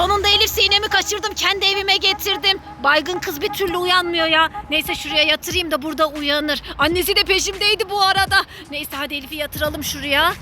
Sonunda Elif Sinem'i kaçırdım. Kendi evime getirdim. Baygın kız bir türlü uyanmıyor ya. Neyse şuraya yatırayım da burada uyanır. Annesi de peşimdeydi bu arada. Neyse hadi Elif'i yatıralım şuraya.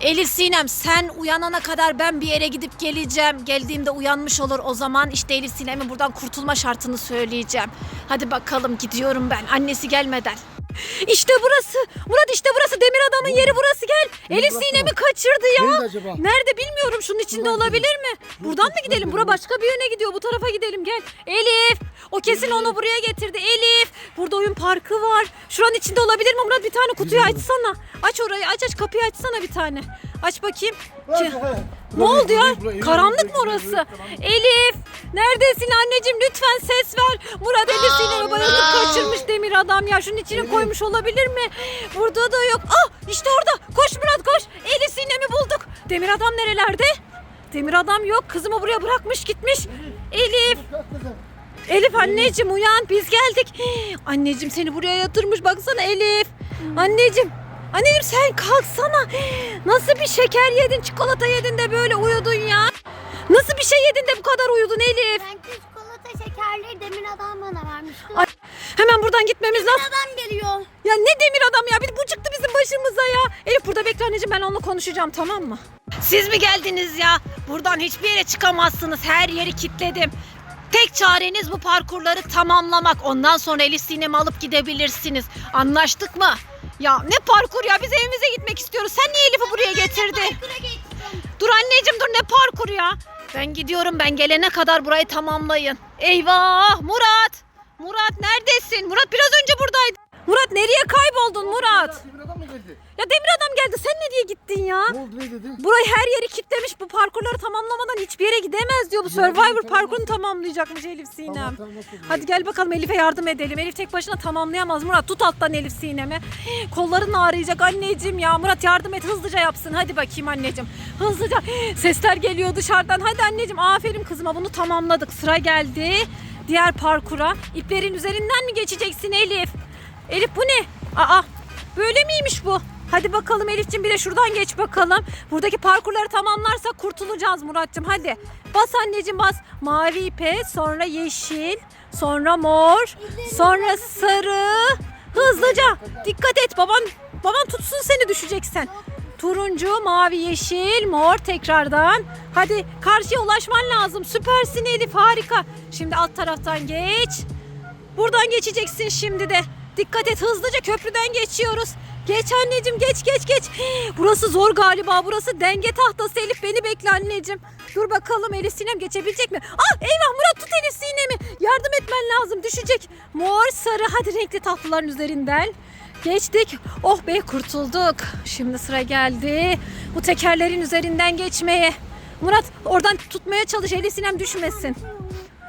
Elif Sinem sen uyanana kadar ben bir yere gidip geleceğim. Geldiğimde uyanmış olur o zaman işte Elif Sinem'in buradan kurtulma şartını söyleyeceğim. Hadi bakalım gidiyorum ben annesi gelmeden. İşte burası. Murat işte burası demir adamın yeri burası gel. Elif burası Sinem'i kaçırdı ya. Nerede acaba? Nerede bilmiyorum şunun içinde Buradan olabilir mi? Buradan mı gidelim? Bura başka bir yöne gidiyor. Bu tarafa gidelim gel. Elif. O kesin onu buraya getirdi. Elif. Burada oyun parkı var. Şuranın içinde olabilir mi Murat? Bir tane kutuyu açsana. Aç orayı aç aç kapıyı açsana bir tane. Aç bakayım. Ki-. Ne oldu ya? Karanlık mı orası? Elif! Neredesin anneciğim? Lütfen ses ver. Murat Elif Sinem'i bayıltıp kaçırmış demir adam ya. Şunun içine koymuş olabilir mi? Burada da yok. Ah işte orada. Koş Murat koş. Elif Sinem'i bulduk. Demir adam nerelerde? Demir adam yok. Kızımı buraya bırakmış gitmiş. Elif! Elif anneciğim uyan biz geldik. Anneciğim seni buraya yatırmış baksana Elif. Anneciğim. Anneciğim sen kalksana. Nasıl bir şeker yedin çikolata yedin de böyle uyudun ya. Nasıl bir şey yedin de bu kadar uyudun Elif? Ben çikolata şekerleri demir adam bana vermişti. Ay, hemen buradan gitmemiz lazım. adam geliyor. Ya ne demir adam ya bir bu çıktı bizim başımıza ya. Elif burada bekle anneciğim ben onunla konuşacağım tamam mı? Siz mi geldiniz ya? Buradan hiçbir yere çıkamazsınız. Her yeri kilitledim. Tek çareniz bu parkurları tamamlamak. Ondan sonra Elif Sinem'i alıp gidebilirsiniz. Anlaştık mı? Ya ne parkur ya biz evimize gitmek istiyoruz. Sen niye Elif'i buraya getirdin? Dur anneciğim dur ne parkur ya. Ben gidiyorum ben gelene kadar burayı tamamlayın. Eyvah. Murat diyor. Bu Survivor tamam, parkurunu tamamlayacakmış Elif Sinem. Tamam, tamam, nasıl Hadi gel bakalım Elif'e yardım edelim. Elif tek başına tamamlayamaz. Murat tut alttan Elif Sinem'i. Kolların ağrıyacak anneciğim ya. Murat yardım et hızlıca yapsın. Hadi bakayım anneciğim. Hızlıca. Sesler geliyor dışarıdan. Hadi anneciğim aferin kızıma bunu tamamladık. Sıra geldi. Diğer parkura. İplerin üzerinden mi geçeceksin Elif? Elif bu ne? Aa böyle miymiş bu? Hadi bakalım Elif'ciğim bir de şuradan geç bakalım. Buradaki parkurları tamamlarsak kurtulacağız Murat'cığım hadi. Bas anneciğim bas. Mavi ipe sonra yeşil sonra mor sonra sarı. Hızlıca dikkat et baban baban tutsun seni düşeceksen. Turuncu, mavi, yeşil, mor tekrardan. Hadi karşıya ulaşman lazım. Süpersin Elif harika. Şimdi alt taraftan geç. Buradan geçeceksin şimdi de. Dikkat et hızlıca köprüden geçiyoruz. Geç anneciğim geç geç geç. Burası zor galiba. Burası denge tahtası Elif beni bekle anneciğim. Dur bakalım Elif Sinem geçebilecek mi? Ah eyvah Murat tut Elif Sinem'i. Yardım etmen lazım düşecek. Mor sarı hadi renkli tahtaların üzerinden. Geçtik. Oh be kurtulduk. Şimdi sıra geldi. Bu tekerlerin üzerinden geçmeye. Murat oradan tutmaya çalış Elif Sinem düşmesin.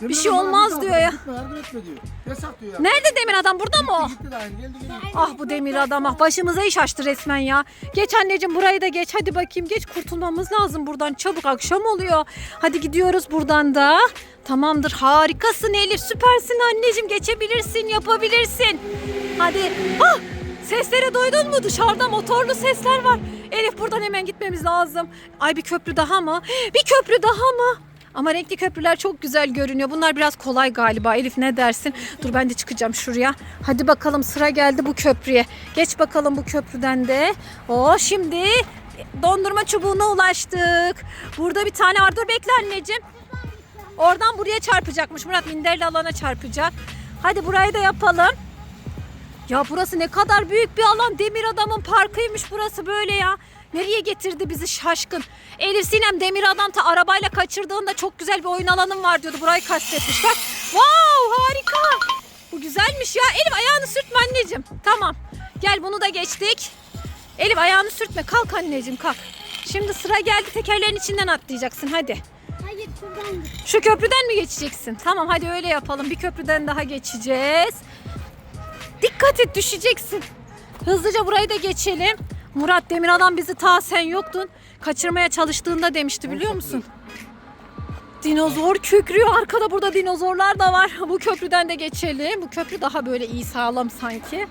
Bir şey olmaz diyor ya. Gitme yardım etme diyor. Yasak diyor ya. Nerede demir adam burada mı o? Gitti de aynı geldi geliyor. Ah bu demir adam ah başımıza iş açtı resmen ya. Geç anneciğim burayı da geç hadi bakayım geç kurtulmamız lazım buradan çabuk akşam oluyor. Hadi gidiyoruz buradan da. Tamamdır harikasın Elif süpersin anneciğim geçebilirsin yapabilirsin. Hadi ah sesleri duydun mu dışarıda motorlu sesler var. Elif buradan hemen gitmemiz lazım. Ay bir köprü daha mı? Bir köprü daha mı? Ama renkli köprüler çok güzel görünüyor. Bunlar biraz kolay galiba. Elif ne dersin? Dur ben de çıkacağım şuraya. Hadi bakalım sıra geldi bu köprüye. Geç bakalım bu köprüden de. O şimdi dondurma çubuğuna ulaştık. Burada bir tane var. Dur bekle anneciğim. Oradan buraya çarpacakmış. Murat minderli alana çarpacak. Hadi burayı da yapalım. Ya burası ne kadar büyük bir alan. Demir adamın parkıymış burası böyle ya. Nereye getirdi bizi şaşkın. Elif Sinem Demir Adam ta arabayla kaçırdığında çok güzel bir oyun alanım var diyordu. Burayı kastetmiş. Bak. Wow harika. Bu güzelmiş ya. Elif ayağını sürtme anneciğim. Tamam. Gel bunu da geçtik. Elif ayağını sürtme. Kalk anneciğim kalk. Şimdi sıra geldi tekerlerin içinden atlayacaksın hadi. Hayır şuradan git. Şu köprüden mi geçeceksin? Tamam hadi öyle yapalım. Bir köprüden daha geçeceğiz. Dikkat et düşeceksin. Hızlıca burayı da geçelim. Murat Demir Adam bizi ta sen yoktun. Kaçırmaya çalıştığında demişti biliyor musun? Dinozor kükrüyor. Arkada burada dinozorlar da var. Bu köprüden de geçelim. Bu köprü daha böyle iyi sağlam sanki.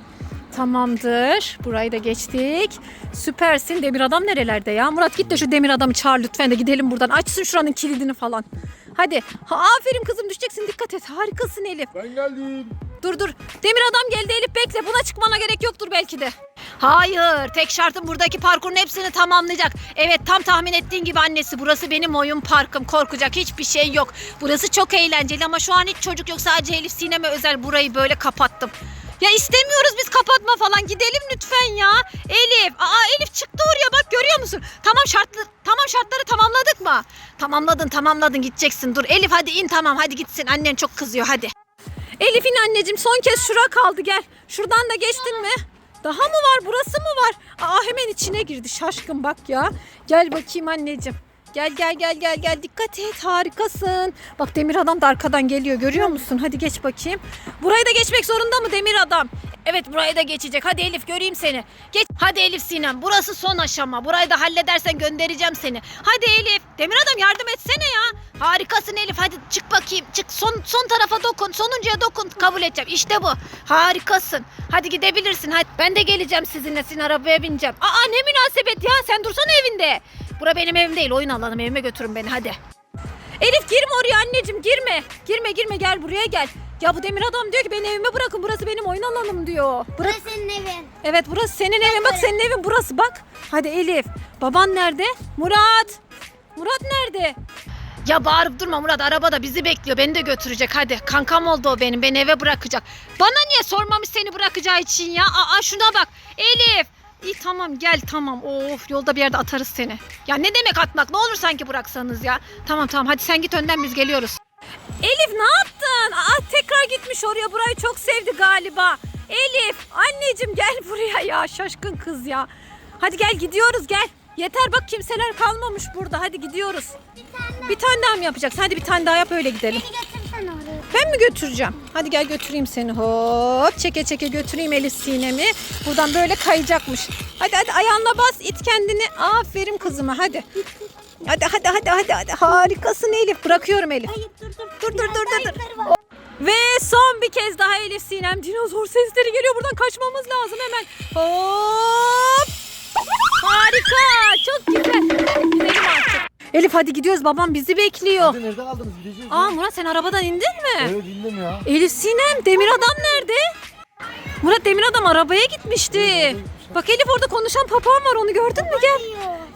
Tamamdır. Burayı da geçtik. Süpersin. Demir adam nerelerde ya? Murat git de şu demir adamı çağır lütfen de gidelim buradan. Açsın şuranın kilidini falan. Hadi. Ha, aferin kızım düşeceksin dikkat et. Harikasın Elif. Ben geldim. Dur dur. Demir adam geldi Elif bekle. Buna çıkmana gerek yoktur belki de. Hayır. Tek şartım buradaki parkurun hepsini tamamlayacak. Evet tam tahmin ettiğin gibi annesi. Burası benim oyun parkım. Korkacak hiçbir şey yok. Burası çok eğlenceli ama şu an hiç çocuk yok. Sadece Elif Sinem'e özel burayı böyle kapattım. Ya istemiyoruz biz kapatma falan. Gidelim lütfen ya. Elif. Aa Elif çıktı oraya bak görüyor musun? Tamam şartlı tamam şartları tamamladık mı? Tamamladın tamamladın gideceksin. Dur Elif hadi in tamam hadi gitsin. Annen çok kızıyor hadi. Elif'in anneciğim son kez şura kaldı gel. Şuradan da geçtin mi? Daha mı var? Burası mı var? Aa hemen içine girdi şaşkın bak ya. Gel bakayım anneciğim. Gel gel gel gel gel dikkat et harikasın. Bak demir adam da arkadan geliyor görüyor musun? Hadi geç bakayım. Burayı da geçmek zorunda mı demir adam? Evet burayı da geçecek. Hadi Elif göreyim seni. Geç. Hadi Elif Sinem burası son aşama. Burayı da halledersen göndereceğim seni. Hadi Elif. Demir adam yardım etsene ya. Harikasın Elif hadi çık bakayım. Çık son son tarafa dokun. Sonuncuya dokun. Kabul edeceğim. İşte bu. Harikasın. Hadi gidebilirsin. Hadi ben de geleceğim sizinle. Sizin arabaya bineceğim. Aa ne münasebet ya. Sen dursana evinde. Bura benim evim değil. Oyun alanım. Evime götürün beni hadi. Elif girme oraya anneciğim girme. Girme girme gel buraya gel. Ya bu demir adam diyor ki beni evime bırakın burası benim oyun alanım diyor. Bırak. Burası senin evin. Evet burası senin evin bak senin evin burası bak. Hadi Elif. Baban nerede? Murat. Murat nerede? Ya bağırıp durma Murat arabada bizi bekliyor beni de götürecek hadi. Kankam oldu o benim beni eve bırakacak. Bana niye sormamış seni bırakacağı için ya? Aa şuna bak Elif. İyi tamam gel tamam. Of yolda bir yerde atarız seni. Ya ne demek atmak ne olur sanki bıraksanız ya. Tamam tamam hadi sen git önden biz geliyoruz. Elif ne yaptın? Aa tekrar gitmiş oraya burayı çok sevdi galiba. Elif anneciğim gel buraya ya şaşkın kız ya. Hadi gel gidiyoruz gel. Yeter bak kimseler kalmamış burada hadi gidiyoruz. Bir tane daha. Bir tane daha mı yapacaksın? Hadi bir tane daha yap öyle gidelim. Beni götürsene oraya. Ben mi götüreceğim? Hadi gel götüreyim seni. Hop çeke çeke götüreyim Elif sinemi. Buradan böyle kayacakmış. Hadi hadi ayağınla bas it kendini. Aferin kızıma hadi. Hadi hadi hadi hadi hadi. Harikasın Elif. Bırakıyorum Elif. Hayır dur dur. Dur, dur, dur. Ve son bir kez daha Elif Sinem. Dinozor sesleri geliyor. Buradan kaçmamız lazım hemen. Hop. Harika. Çok güzel. Gidelim artık. Elif hadi gidiyoruz. Babam bizi bekliyor. Hadi nerede kaldınız? Gideceğiz. Aa Murat sen arabadan indin mi? Evet indim ya. Elif Sinem demir adam nerede? Murat demir adam arabaya gitmişti. Bak Elif orada konuşan papağan var onu gördün mü gel.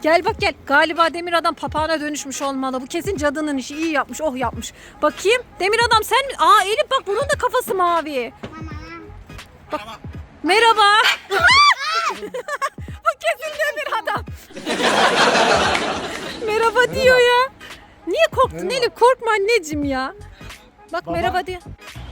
Gel bak gel. Galiba demir adam papağana dönüşmüş olmalı. Bu kesin cadının işi iyi yapmış. Oh yapmış. Bakayım. Demir adam sen mi? Aa Elif bak bunun da kafası mavi. Tamam. Merhaba. Bu kesin demir adam. Merhaba diyor ya. Niye korktun. Elif? Korkma anneciğim ya. Bak Baba. merhaba diyor.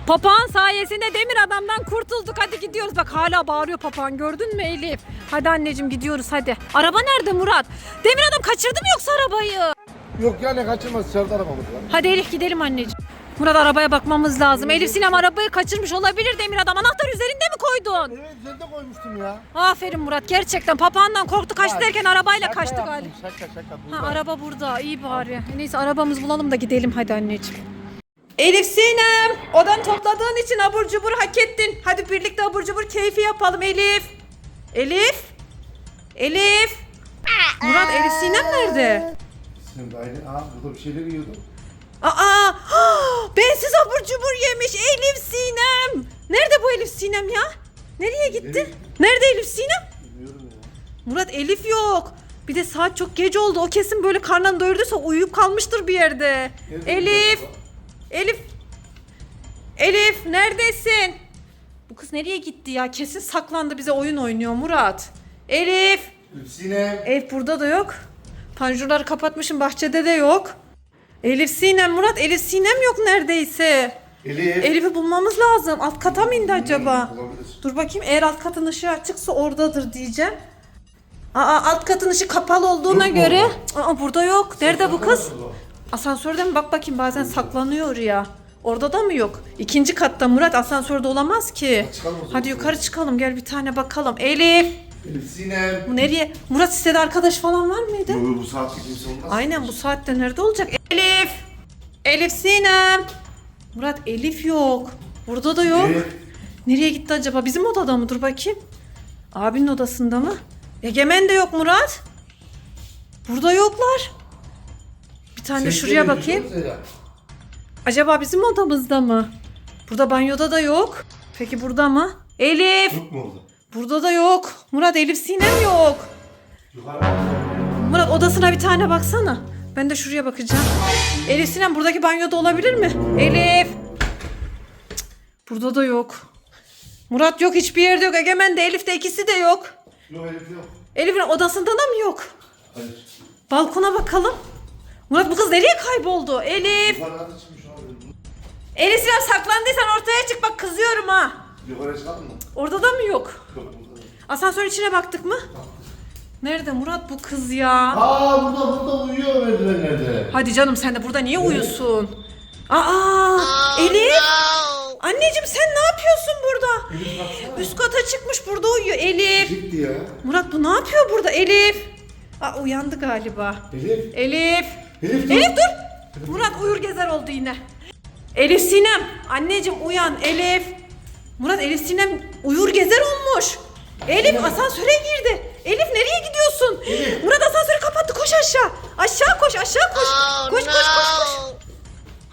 Papağan sayesinde demir adamdan kurtulduk. Hadi gidiyoruz. Bak hala bağırıyor papağan. Gördün mü Elif? Hadi anneciğim gidiyoruz hadi. Araba nerede Murat? Demir adam kaçırdı mı yoksa arabayı? Yok ya ne kaçırmaz dışarıda var. Hadi Elif gidelim anneciğim. Murat arabaya bakmamız lazım. Elif Sinem arabayı kaçırmış olabilir Demir adam. Anahtar üzerinde mi koydun? Evet üzerinde koymuştum ya. Aferin Murat gerçekten papağandan korktu kaçtı derken arabayla şaka kaçtı yaptım, galiba. Şaka şaka. Ha burada. araba burada iyi bari. Neyse arabamızı bulalım da gidelim hadi anneciğim. Elif Sinem odan topladığın için abur cubur hak ettin. Hadi birlikte abur cubur keyfi yapalım Elif. Elif. Elif. Murat Elif Sinem nerede? Sen de aynı. Aa burada bir şeyler yiyordun. Aa, bensiz abur cubur yemiş Elif Sinem. Nerede bu Elif Sinem ya? Nereye gitti? Elif. Nerede Elif Sinem? Bilmiyorum ya. Murat Elif yok. Bir de saat çok geç oldu. O kesin böyle karnını doyurduysa uyuyup kalmıştır bir yerde. Nerede Elif. Elif. Elif neredesin? Bu kız nereye gitti ya? Kesin saklandı bize oyun oynuyor Murat. Elif. Sinem. Elif burada da yok. Panjurları kapatmışım bahçede de yok. Elif Sinem Murat Elif Sinem yok neredeyse. Elif. Elif'i bulmamız lazım. Alt kata mı indi acaba? Olabilir. Dur bakayım eğer alt katın ışığı açıksa oradadır diyeceğim. Aa alt katın ışığı kapalı olduğuna Yok mu göre. Aa burada yok. Nerede bu kız? Asansörde mi? Bak bakayım bazen saklanıyor oraya. Orada da mı yok? İkinci katta Murat asansörde olamaz ki. çıkalım o zaman. Hadi yukarı çıkalım gel bir tane bakalım. Elif. Elif Sinem. Bu nereye? Murat sitede arkadaş falan var mıydı? Yo, bu saatte kimse olmaz. Aynen bu saatte nerede olacak? Elif. Elif Sinem. Murat Elif yok. Burada da yok. Elif. Nereye gitti acaba? Bizim odada mı? Dur bakayım. Abinin odasında mı? Egemen de yok Murat. Burada yoklar. Bir tane de Ses şuraya bakayım. Acaba bizim odamızda mı? Burada banyoda da yok. Peki burada mı? Elif! Yok mu orada? Burada da yok. Murat Elif Sinem yok. Yukarı. Murat odasına bir tane baksana. Ben de şuraya bakacağım. Elif Sinem buradaki banyoda olabilir mi? Elif! Cık, Burada da yok. Murat yok hiçbir yerde yok. Egemen de Elif de ikisi de yok. Yok Elif yok. Elif'in odasında da mı yok? Hayır. Balkona bakalım. Murat bu kız nereye kayboldu? Elif! Yukarı katı çıkmış olabilir. Elif Sinem saklandıysan ortaya çık bak kızıyorum ha. Yukarı çıkalım mı? Orada da mı yok? Yok burada. Asansör içine baktık mı? Nerede Murat bu kız ya? Aa burada burada uyuyor merdivenlerde. Hadi canım sen de burada niye uyusun? Aa Elif! Anneciğim sen ne yapıyorsun burada? Elif baksana. Üst kata çıkmış burada uyuyor Elif. Gitti ya. Murat bu ne yapıyor burada Elif? Aa uyandı galiba. Elif. Elif. Elif dur. Elif dur. Murat uyur gezer oldu yine. Elif Sinem. Anneciğim uyan Elif. Murat Elif Sinem uyur gezer olmuş. Elif asansöre girdi. Elif nereye gidiyorsun? Murat asansörü kapattı koş aşağı. Aşağı koş aşağı koş. koş koş koş koş.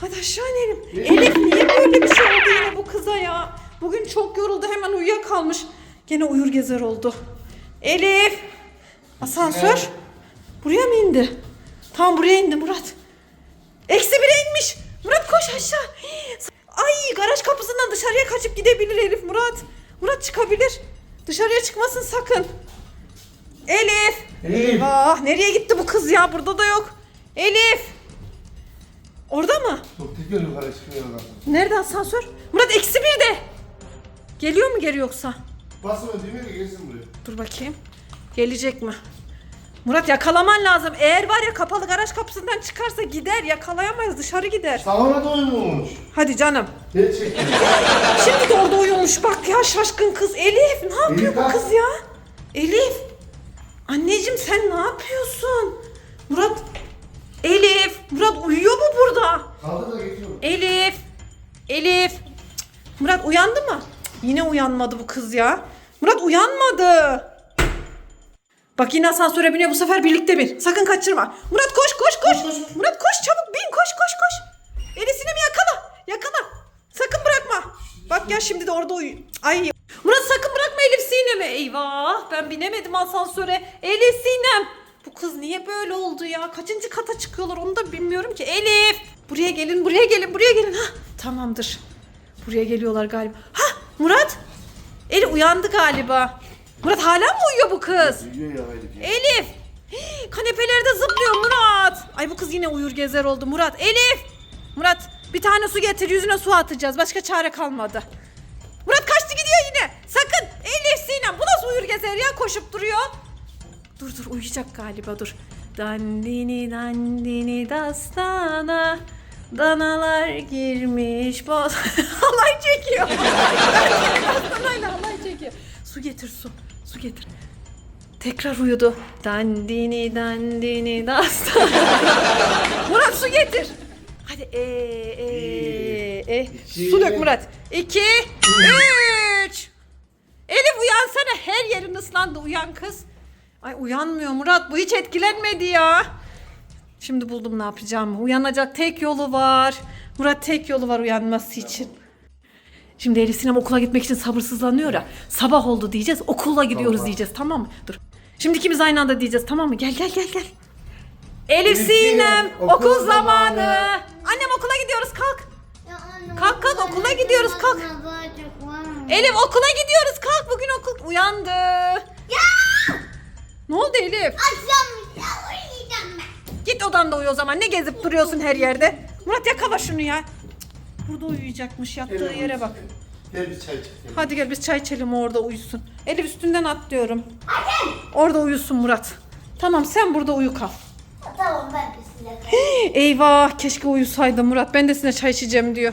Hadi aşağı inelim. Elif niye böyle bir şey oldu yine bu kıza ya? Bugün çok yoruldu hemen uyuyakalmış. Gene uyur gezer oldu. Elif. Asansör. Buraya mı indi? Tamam buraya indi Murat. Eksi bire inmiş. Murat koş aşağı. Ay garaj kapısından dışarıya kaçıp gidebilir Elif Murat. Murat çıkabilir. Dışarıya çıkmasın sakın. Elif. Elif. Eyvah nereye gitti bu kız ya? Burada da yok. Elif. Orada mı? Çok tekrar yukarı çıkıyor oradan. Nerede asansör? Murat eksi birde. Geliyor mu geri yoksa? Basma düğmeye de gelsin buraya. Dur bakayım. Gelecek mi? Murat yakalaman lazım. Eğer var ya kapalı garaj kapısından çıkarsa gider. Yakalayamayız dışarı gider. Salona da uyumuş. Hadi canım. Şimdi de orada uyumuş. Bak ya şaşkın kız. Elif ne yapıyor bu kız ya? Elif. Anneciğim sen ne yapıyorsun? Murat. Elif. Murat uyuyor mu burada? Da. Elif. Elif. Cık, Murat uyandı mı? Cık, Yine uyanmadı bu kız ya. Murat uyanmadı. Bak yine asansöre biniyor bu sefer birlikte bin. Sakın kaçırma. Murat koş koş koş. Koş, koş. Murat koş çabuk bin koş koş koş. Elisini mi yakala? Yakala. Sakın bırakma. Bak ya şimdi de orada uyu. Ay. Murat sakın bırakma Elif Sinem'i. Eyvah ben binemedim asansöre. Elif Sinem. Bu kız niye böyle oldu ya? Kaçıncı kata çıkıyorlar onu da bilmiyorum ki. Elif. Buraya gelin buraya gelin buraya gelin. Ha tamamdır. Buraya geliyorlar galiba. Ha Murat. Elif uyandı galiba. Murat hala mı uyuyor bu kız? Uyuyor ya Elif. ya. Elif. Hii, Kanepelerde zıplıyor Murat. Ay bu kız yine uyur gezer oldu Murat. Elif. Murat bir tane su getir yüzüne su atacağız. Başka çare kalmadı. Murat kaçtı gidiyor yine. Sakın. Elif Sinem bu nasıl uyur gezer ya koşup duruyor. Dur dur uyuyacak galiba dur. Dandini dandini dastana. Danalar girmiş boz. halay çekiyor. Dastanayla halay çekiyor. Su getir su. Su getir. Tekrar uyudu. Dandini dandini dastan. Murat su getir. Hadi e e e. Su dök Murat. İki, üç. Elif uyansana her yerin ıslandı uyan kız. Ay uyanmıyor Murat bu hiç etkilenmedi ya. Şimdi buldum ne yapacağımı. Uyanacak tek yolu var. Murat tek yolu var uyanması için. Şimdi Elif Sinem okula gitmek için sabırsızlanıyor ya. Sabah oldu diyeceğiz. Okulla gidiyoruz Tamam. diyeceğiz tamam mı? Dur. Şimdi ikimiz aynı anda diyeceğiz tamam mı? Gel gel gel gel. Elif Elif Sinem Sinem, okul, okul zamanı. zamanı. Annem okula gidiyoruz kalk. Ya Kalk, kalk, okula gidiyoruz, kalk. Elif okula gidiyoruz kalk bugün okul uyandı. Ne oldu Elif? Akşam ya uyuyacağım ben. Git odanda uyu o zaman. Ne gezip duruyorsun her yerde? Murat yakala şunu ya. Burada uyuyacakmış yattığı yere bak. Gel bir çay çekelim. Hadi gel biz çay içelim o orada uyusun. Elif üstünden atlıyorum. Orada uyusun Murat. Tamam sen burada uyu kal. Tamam ben de size. Eyvah keşke uyusaydı Murat. Ben de size çay içeceğim diyor.